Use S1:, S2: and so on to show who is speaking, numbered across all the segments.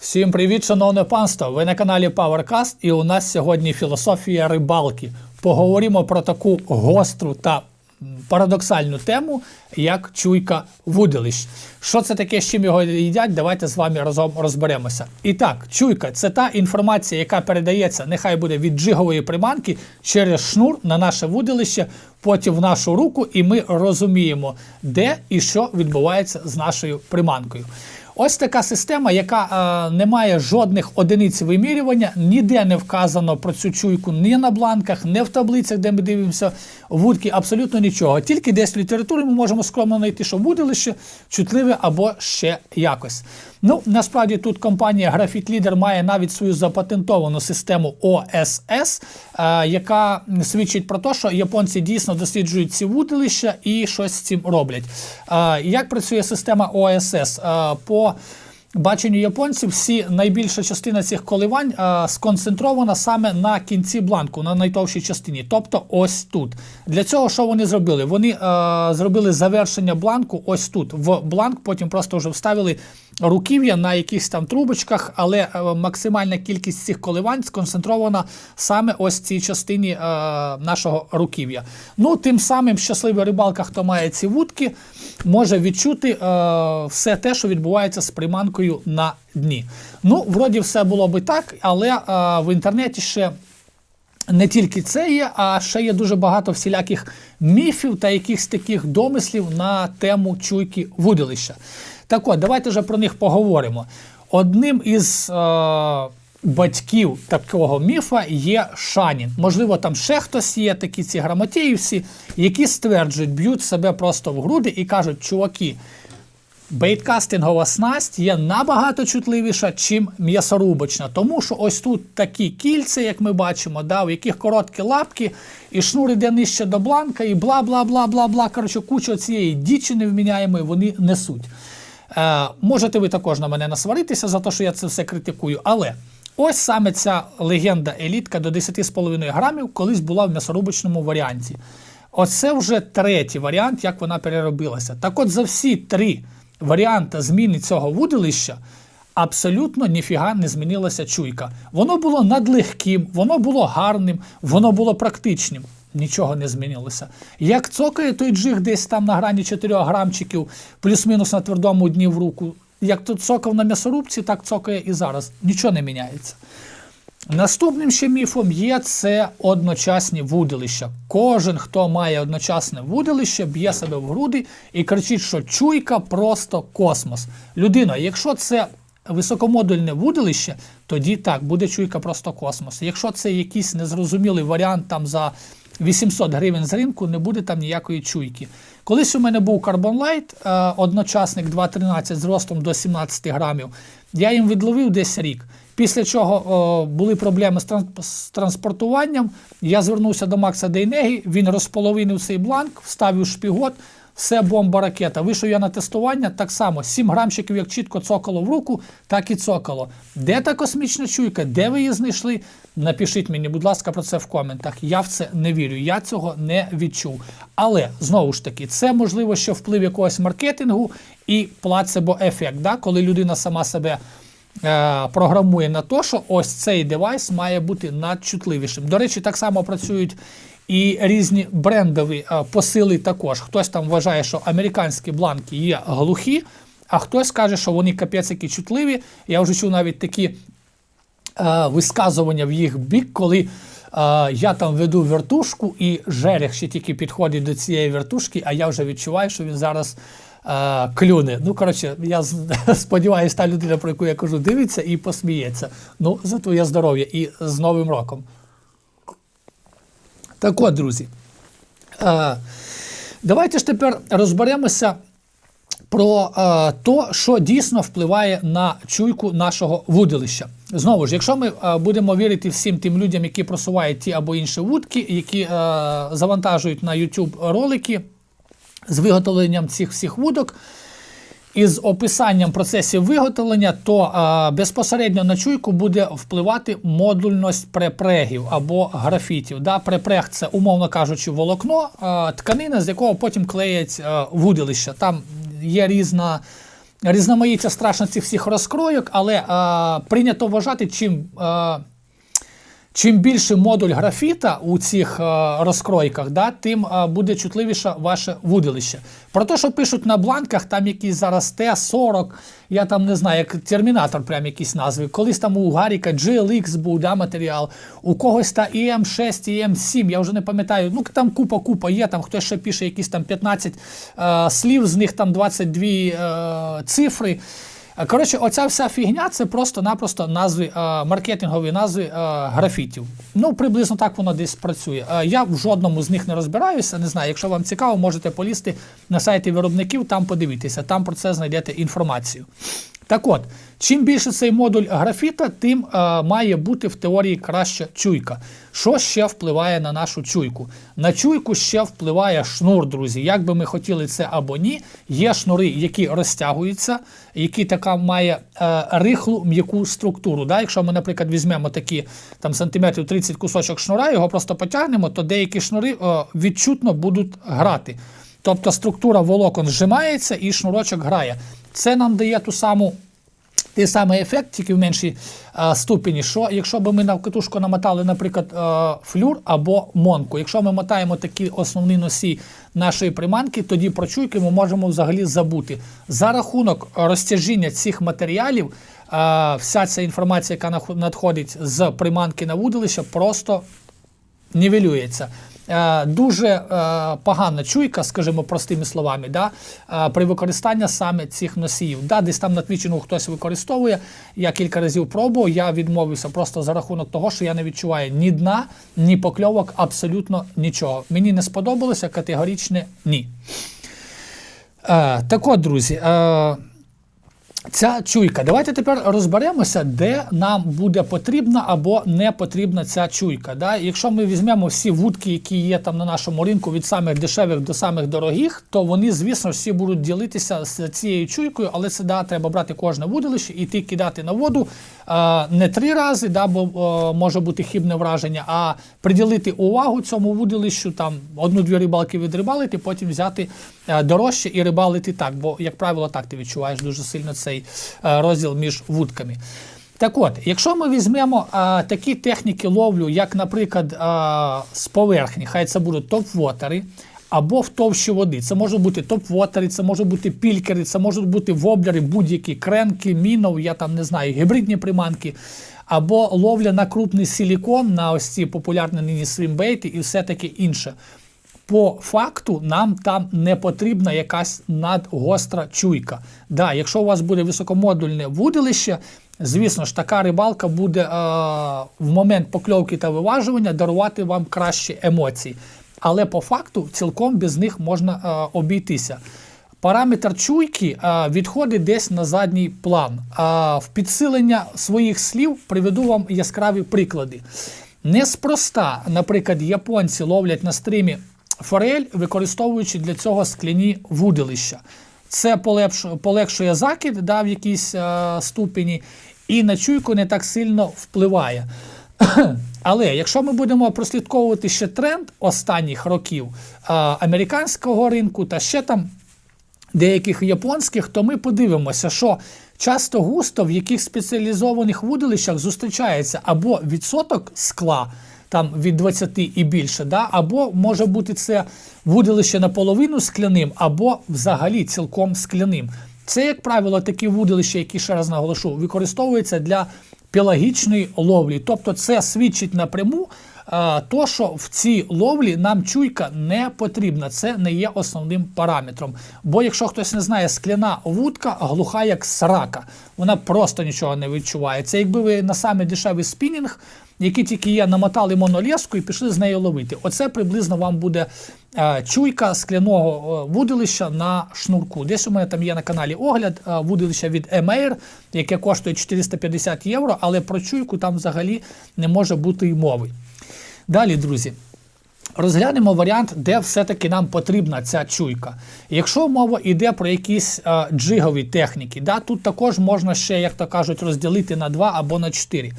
S1: Всім привіт, шановне панство! Ви на каналі PowerCast і у нас сьогодні філософія рибалки. Поговоримо про таку гостру та парадоксальну тему, як чуйка вуделищ. Що це таке, з чим його їдять? Давайте з вами разом розберемося. І так, чуйка це та інформація, яка передається, нехай буде від джигової приманки через шнур на наше вуделище, потім в нашу руку, і ми розуміємо, де і що відбувається з нашою приманкою. Ось така система, яка е, не має жодних одиниць вимірювання, ніде не вказано про цю чуйку ні на бланках, ні в таблицях, де ми дивимося вудки, абсолютно нічого. Тільки десь в літературі ми можемо скромно знайти, що вудилище чутливе або ще якось. Ну, насправді тут компанія Graphite Leader має навіть свою запатентовану систему OSS, е, яка свідчить про те, що японці дійсно досліджують ці вудилища і щось з цим роблять. Е, як працює система OSS? Е, по баченню японців, всі найбільша частина цих коливань е, сконцентрована саме на кінці бланку, на найтовщій частині, тобто ось тут. Для цього що вони зробили? Вони е, зробили завершення бланку ось тут. В бланк потім просто вже вставили руків'я на якихось там трубочках, але е, максимальна кількість цих коливань сконцентрована саме ось цій частині е, нашого руків'я. Ну, тим самим щасливий рибалка, хто має ці вудки, може відчути е, все те, що відбувається з приманкою на дні. Ну, вроді все було би так, але е, в інтернеті ще. Не тільки це є, а ще є дуже багато всіляких міфів та якихось таких домислів на тему чуйки вудилища. Так от, давайте вже про них поговоримо. Одним із е, батьків такого міфа є Шанін. Можливо, там ще хтось є, такі ці грамотіївці, які стверджують, б'ють себе просто в груди і кажуть, чуваки, Бейткастингова снасть є набагато чутливіша, чим м'ясорубочна, тому що ось тут такі кільця, як ми бачимо, да, у яких короткі лапки, і шнур іде нижче до бланка, і бла бла бла бла бла. Коротше, кучу цієї дічі невміняємої вони несуть. Е, можете ви також на мене насваритися за те, що я це все критикую, але ось саме ця легенда елітка до 10,5 грамів колись була в м'ясорубочному варіанті. Оце вже третій варіант, як вона переробилася. Так от за всі три варіанти зміни цього вудилища абсолютно ніфіга не змінилася чуйка. Воно було надлегким, воно було гарним, воно було практичним. Нічого не змінилося. Як цокає той джиг десь там на грані 4 грамчиків, плюс-мінус на твердому дні в руку. Як тут цокав на м'ясорубці, так цокає і зараз. Нічого не міняється. Наступним ще міфом є це одночасні вудилища. Кожен, хто має одночасне вудилище, б'є себе в груди і кричить, що чуйка просто космос. Людина, якщо це високомодульне вудилище, тоді так, буде чуйка просто космос. Якщо це якийсь незрозумілий варіант там за 800 гривень з ринку, не буде там ніякої чуйки. Колись у мене був Light, е, одночасник 2.13 з ростом до 17 грамів. Я їм відловив десь рік. Після чого були проблеми з транспортуванням. Я звернувся до Макса Дейнегі, він розполовинив цей бланк, вставив шпігот, все бомба ракета. Вийшов я на тестування так само: 7 грамчиків, як чітко цокало в руку, так і цокало. Де та космічна чуйка? Де ви її знайшли? Напишіть мені, будь ласка, про це в коментах. Я в це не вірю, я цього не відчув. Але знову ж таки, це можливо, що вплив якогось маркетингу і плацебо-ефект, да? коли людина сама себе. Е, програмує на те, що ось цей девайс має бути надчутливішим. До речі, так само працюють і різні брендові е, посили також. Хтось там вважає, що американські бланки є глухі, а хтось каже, що вони капець які чутливі. Я вже чув навіть такі е, висказування в їх бік, коли я там веду вертушку, і жерех ще тільки підходить до цієї вертушки, а я вже відчуваю, що він зараз. Е, Клюне. Ну, коротше, я сподіваюся, та людина, про яку я кажу, дивиться і посміється. Ну, за твоє здоров'я і з Новим роком. Так от, друзі, е, давайте ж тепер розберемося про е, то, що дійсно впливає на чуйку нашого вудилища. Знову ж, якщо ми е, будемо вірити всім тим людям, які просувають ті або інші вудки, які е, завантажують на YouTube ролики з виготовленням цих всіх вудок. Із описанням процесів виготовлення, то е, безпосередньо на чуйку буде впливати модульність препрегів або графітів. Да? Препрег це, умовно кажучи, волокно, е, тканина, з якого потім клеять е, вудилища. Там є різна різноманіття страшно цих всіх розкройок, але е, прийнято вважати, чим. Е, Чим більше модуль графіта у цих е, розкройках, да, тим е, буде чутливіше ваше вудилище. Про те, що пишуть на бланках, там якісь зараз Т-40, я там не знаю, як термінатор, прям якісь назви. Колись там у Гаріка GLX був да, матеріал, у когось та EM6, EM7, я вже не пам'ятаю. Ну там купа-купа є, там хтось ще пише якісь там 15 е, слів, з них там 22 е, цифри. Е, Коротше, оця вся фігня це просто-напросто назви, е, маркетингові назви е, графітів. Ну, приблизно так воно десь працює. Я в жодному з них не розбираюся. Не знаю, якщо вам цікаво, можете полізти на сайти виробників, там подивитися, там про це знайдете інформацію. Так от, чим більше цей модуль графіта, тим е, має бути в теорії краща чуйка. Що ще впливає на нашу чуйку? На чуйку ще впливає шнур, друзі. Як би ми хотіли це або ні, є шнури, які розтягуються, які така має е, рихлу м'яку структуру. Да? Якщо ми, наприклад, візьмемо такі там сантиметрів 30 кусочок шнура, його просто потягнемо, то деякі шнури е, відчутно будуть грати. Тобто структура волокон зжимається і шнурочок грає. Це нам дає ту саму. Той самий ефект, тільки в меншій е, ступені, що якщо б ми на катушку намотали, наприклад, е, флюр або монку, якщо ми мотаємо такі основні носі нашої приманки, тоді про чуйки ми можемо взагалі забути. За рахунок розтяжіння цих матеріалів, е, вся ця інформація, яка надходить з приманки на вудилище, просто нівелюється. Е, Дуже е, погана чуйка, скажімо простими словами, да, е, при використанні саме цих носіїв. Да, десь там на твічину хтось використовує. Я кілька разів пробував, я відмовився просто за рахунок того, що я не відчуваю ні дна, ні покльовок, абсолютно нічого. Мені не сподобалося категоричне ні. Так от, друзі. Ця чуйка. Давайте тепер розберемося, де нам буде потрібна або не потрібна ця чуйка. Да? Якщо ми візьмемо всі вудки, які є там на нашому ринку від самих дешевих до самих дорогих, то вони, звісно, всі будуть ділитися з цією чуйкою, але це да, треба брати кожне вудилище, іти кидати на воду не три рази, да, бо е, може бути хибне враження, а приділити увагу цьому вудилищу, там одну-дві рибалки відрибалити, потім взяти е, дорожче і рибалити так. Бо, як правило, так ти відчуваєш дуже сильно цей е, розділ між вудками. Так от, якщо ми візьмемо а, такі техніки ловлю, як, наприклад, а, з поверхні, хай це будуть топ-вотери, або в товщі води. Це можуть бути топ-вотери, це можуть бути пількери, це можуть бути воблери, будь-які кренки, мінов, я там не знаю, гібридні приманки, або ловля на крупний силікон, на ось ці популярні нині свімбейти і все таке інше. По факту нам там не потрібна якась надгостра чуйка. Да, якщо у вас буде високомодульне вудилище, звісно ж, така рибалка буде е, в момент покльовки та виважування дарувати вам кращі емоції. Але по факту цілком без них можна е, обійтися. Параметр чуйки е, відходить десь на задній план. А в підсилення своїх слів приведу вам яскраві приклади. Неспроста, наприклад, японці ловлять на стрімі форель, використовуючи для цього скляні вудилища. Це полегшує, полегшує закид да, в якійсь е, ступені, і на чуйку не так сильно впливає. Але якщо ми будемо прослідковувати ще тренд останніх років е, американського ринку та ще там деяких японських, то ми подивимося, що часто густо в яких спеціалізованих вудилищах зустрічається або відсоток скла. Там від 20 і більше, да? або може бути це вудилище наполовину скляним, або взагалі цілком скляним. Це, як правило, такі вудилища, які ще раз наголошу, використовуються для пелагічної ловлі. Тобто це свідчить напряму, то, що в цій ловлі нам чуйка не потрібна. Це не є основним параметром. Бо якщо хтось не знає, скляна вудка глуха як срака. Вона просто нічого не відчуває. Це якби ви на самий дешевий спінінг, який тільки є, намотали монолеску і пішли з нею ловити. Оце приблизно вам буде е, чуйка скляного е, вудилища на шнурку. Десь у мене там є на каналі огляд е, вудилища від Emair, яке коштує 450 євро, але про чуйку там взагалі не може бути й мови. Далі, друзі. Розглянемо варіант, де все-таки нам потрібна ця чуйка. Якщо мова йде про якісь е, джигові техніки, да, тут також можна ще, як то кажуть, розділити на 2 або на 4.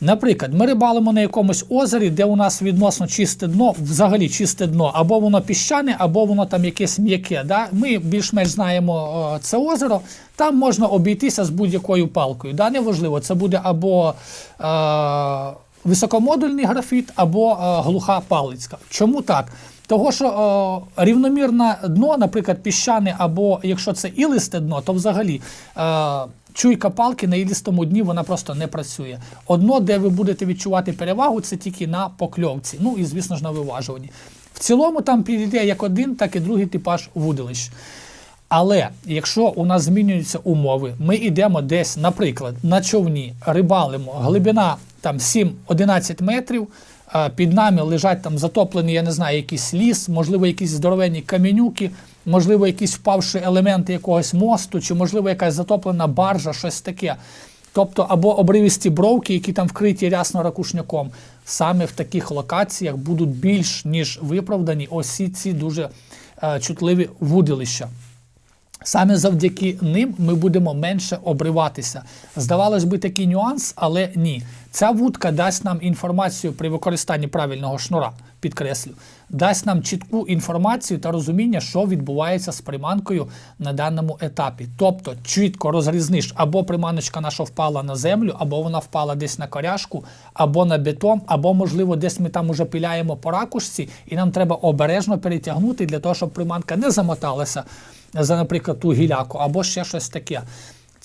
S1: Наприклад, ми рибалимо на якомусь озері, де у нас відносно чисте дно, взагалі чисте дно, або воно піщане, або воно там якесь м'яке. Да? Ми більш-менш знаємо о, це озеро, там можна обійтися з будь-якою палкою. Да? Неважливо, це буде або е, високомодульний графіт, або е, глуха палицька. Чому так? Того, що е, рівномірне дно, наприклад, піщане, або якщо це ілисте дно, то взагалі е, чуйка палки на ілистому дні вона просто не працює. Одно, де ви будете відчувати перевагу, це тільки на покльовці. Ну і, звісно ж, на виважуванні. В цілому там підійде як один, так і другий типаж вудилищ. Але якщо у нас змінюються умови, ми йдемо десь, наприклад, на човні, рибалимо, глибина там 7-11 метрів, під нами лежать там затоплений, я не знаю, якийсь ліс, можливо, якісь здоровенні камінюки, можливо, якісь впавші елементи якогось мосту, чи, можливо, якась затоплена баржа, щось таке. Тобто, або обривісті бровки, які там вкриті рясно ракушняком. Саме в таких локаціях будуть більш ніж виправдані ось ці дуже е, чутливі вудилища. Саме завдяки ним ми будемо менше обриватися. Здавалось би, такий нюанс, але ні. Ця вудка дасть нам інформацію при використанні правильного шнура, підкреслю, дасть нам чітку інформацію та розуміння, що відбувається з приманкою на даному етапі. Тобто чітко розрізниш, або приманочка наша впала на землю, або вона впала десь на коряшку, або на бетон, або, можливо, десь ми там уже пиляємо по ракушці, і нам треба обережно перетягнути для того, щоб приманка не замоталася за, наприклад, ту гіляку, або ще щось таке.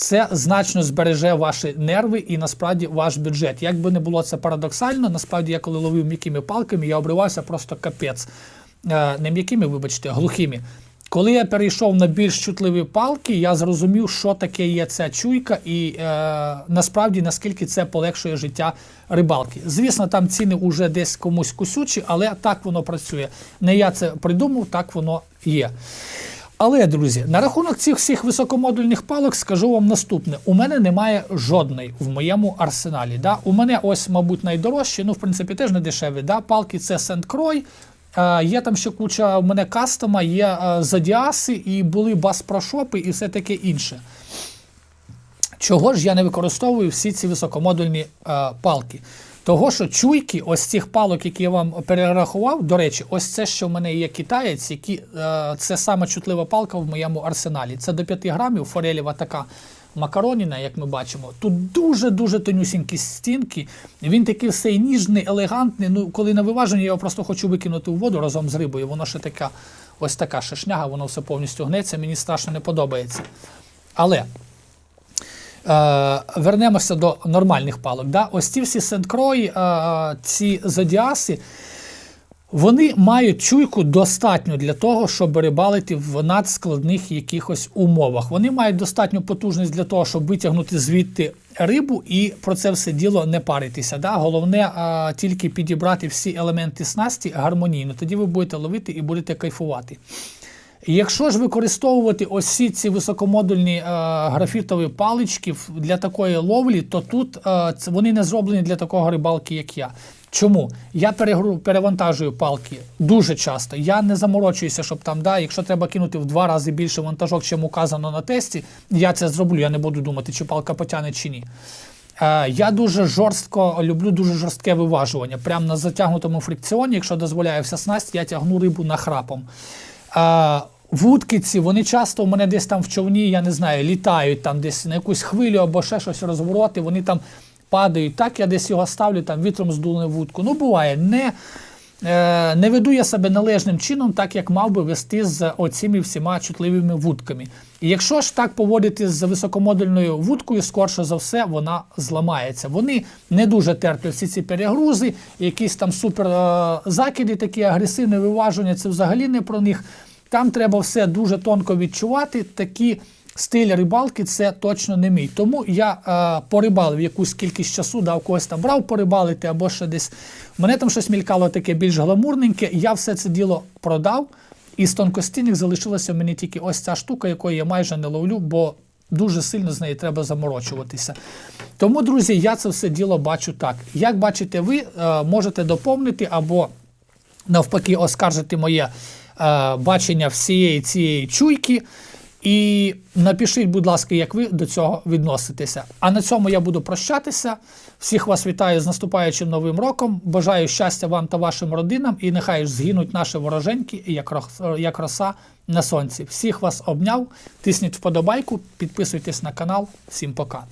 S1: Це значно збереже ваші нерви і насправді ваш бюджет. Як би не було це парадоксально, насправді я коли ловив м'якими палками, я обривався просто капець. Е, Не м'якими, вибачте, глухими. Коли я перейшов на більш чутливі палки, я зрозумів, що таке є ця чуйка, і е, насправді наскільки це полегшує життя рибалки. Звісно, там ціни вже десь комусь кусючі, але так воно працює. Не я це придумав, так воно є. Але, друзі, на рахунок цих всіх високомодульних палок скажу вам наступне: у мене немає жодної в моєму арсеналі. Да? У мене ось, мабуть, найдорожчі, ну, в принципі, теж не дешеві. Да? Палки це Сент-Крой. Е, є там ще куча у мене кастома, є е, Зодіаси, і були бас-прошопи і все таке інше. Чого ж я не використовую всі ці високомодульні е, палки? Того, що чуйки, ось цих палок, які я вам перерахував, до речі, ось це, що в мене є китаєць, які, е, це саме чутлива палка в моєму арсеналі. Це до 5 грамів, форелєва така макароніна, як ми бачимо. Тут дуже-дуже тонюсінькі стінки. Він такий все ніжний, елегантний. Ну, коли на виваженні, я його просто хочу викинути в воду разом з рибою. Воно ще така, ось така шишняга, воно все повністю гнеться, мені страшно не подобається. Але. Е, вернемося до нормальних палок. Да? Ось ці всі сенткрої, е, ці зодіаси, вони мають чуйку достатньо для того, щоб рибалити в надскладних якихось умовах. Вони мають достатню потужність для того, щоб витягнути звідти рибу і про це все діло не паритися. Да? Головне а, тільки підібрати всі елементи снасті гармонійно. Тоді ви будете ловити і будете кайфувати. Якщо ж використовувати ось ці високомодульні е, графітові палички для такої ловлі, то тут е, вони не зроблені для такого рибалки, як я. Чому? Я перегру, перевантажую палки дуже часто. Я не заморочуюся, щоб там, да, якщо треба кинути в два рази більше вантажок, чим указано на тесті, я це зроблю. Я не буду думати, чи палка потягне чи ні. Е, я дуже жорстко люблю дуже жорстке виважування. Прямо на затягнутому фрикціоні, якщо дозволяє вся снасть, я тягну рибу нахрапом. А, Вудкиці, вони часто у мене десь там в човні, я не знаю, літають там десь на якусь хвилю або ще щось розвороти, вони там падають. Так, я десь його ставлю, там вітром здули вудку. Ну, буває, не не веду я себе належним чином, так як мав би вести з оціми всіма чутливими вудками. І якщо ж так поводити з високомодульною вудкою, скорше за все, вона зламається. Вони не дуже терплять всі ці перегрузи, якісь там супер е, такі агресивне виваження, це взагалі не про них. Там треба все дуже тонко відчувати. Такі стиль рибалки це точно не мій. Тому я е, порибалив якусь кількість часу, дав когось там брав порибалити або ще десь. Мене там щось мількало таке більш гламурненьке. Я все це діло продав. І з тонкостінних залишилася мені тільки ось ця штука, якої я майже не ловлю, бо дуже сильно з нею треба заморочуватися. Тому, друзі, я це все діло бачу так. Як бачите, ви е, можете доповнити або навпаки оскаржити моє е, бачення всієї цієї чуйки. І напишіть, будь ласка, як ви до цього відноситеся. А на цьому я буду прощатися. Всіх вас вітаю з наступаючим новим роком. Бажаю щастя вам та вашим родинам, і нехай згинуть наші вороженьки, як роса на сонці. Всіх вас обняв. Тисніть вподобайку, підписуйтесь на канал. Всім пока.